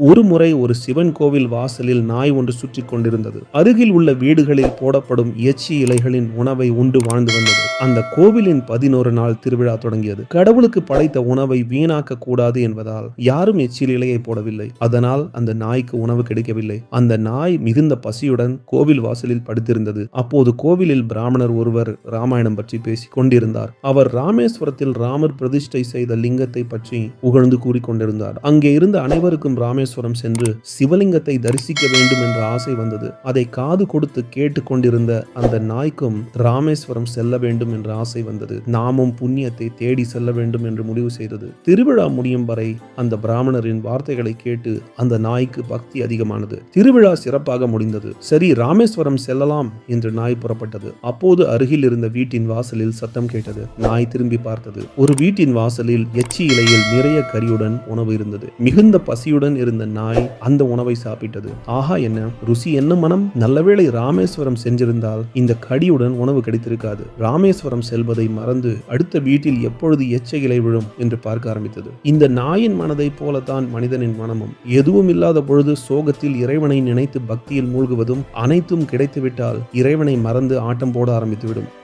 ஒரு முறை ஒரு சிவன் கோவில் வாசலில் நாய் ஒன்று சுற்றி கொண்டிருந்தது. அருகில் உள்ள வீடுகளில் போடப்படும் எச்சி இலைகளின் உணவை உண்டு வாழ்ந்து வந்தது. அந்த கோவிலின் பதினோரு நாள் திருவிழா தொடங்கியது. கடவுளுக்கு படைத்த உணவை வீணாக்க கூடாது என்பதால் யாரும் எச்சில் இலையை போடவில்லை. அதனால் அந்த நாய்க்கு உணவு கிடைக்கவில்லை. அந்த நாய் மிகுந்த பசியுடன் கோவில் வாசலில் படுத்திருந்தது. அப்போது கோவிலில் பிராமணர் ஒருவர் ராமாயணம் பற்றி பேசிக் கொண்டிருந்தார். அவர் ராமேஸ்வரத்தில் ராமர் பிரதிஷ்டை செய்த லிங்கத்தை பற்றி புகழ்ந்து கூறிக்கொண்டிருந்தார் அங்கே இருந்த அனைவருக்கும் ராமேஸ்வரம் சென்று சிவலிங்கத்தை தரிசிக்க வேண்டும் என்ற ஆசை வந்தது. அதை காது கொடுத்து கேட்டுக்கொண்டிருந்த அந்த நாய்க்கும் ராமேஸ்வரம் செல்ல வேண்டும் என்ற ஆசை வந்தது. நாமும் புண்ணியத்தை தேடி செல்ல வேண்டும் என்று முடிவு செய்தது. திருவிழா முடியும் வரை அந்த பிராமணரின் வார்த்தைகளை கேட்டு அந்த நாய்க்கு பக்தி அதிகமானது. திருவிழா சிறப்பாக முடிந்தது. சரி ராமேஸ்வரம் செல்லலாம் என்று நாய் புறப்பட்டது. அப்போது அருகில் இருந்த வீட்டின் வாசலில் சத்தம் கேட்டது. நாய் திரும்பி பார்த்தது. ஒரு வீட்டின் வாசலில் எச்சி இலையில் நிறைய கரியுடன் உணவு இருந்தது. மிகுந்த பசியுடன் இருந்த நாய் அந்த உணவை சாப்பிட்டது. ஆஹா என்ன? ருசி என்ன மனம்? நல்லவேளை ராமேஸ்வரம் சென்றிருந்தால் இந்த கடியுடன் உணவு கிடைத்திருக்காது. ராமேஸ்வரம் செல்வதை மறந்து அடுத்த வீட்டில் எப்பொழுது எச்சைகளை விழும் என்று பார்க்க ஆரம்பித்தது. இந்த நாயின் மனதை போலத்தான் மனிதனின் மனமும். எதுவும் இல்லாத பொழுது சோகத்தில் இறைவனை நினைத்து பக்தியில் மூழ்குவதும் அனைத்தும் கிடைத்துவிட்டால் இறைவனை மறந்து ஆட்டம் போட ஆரம்பித்துவிடும்.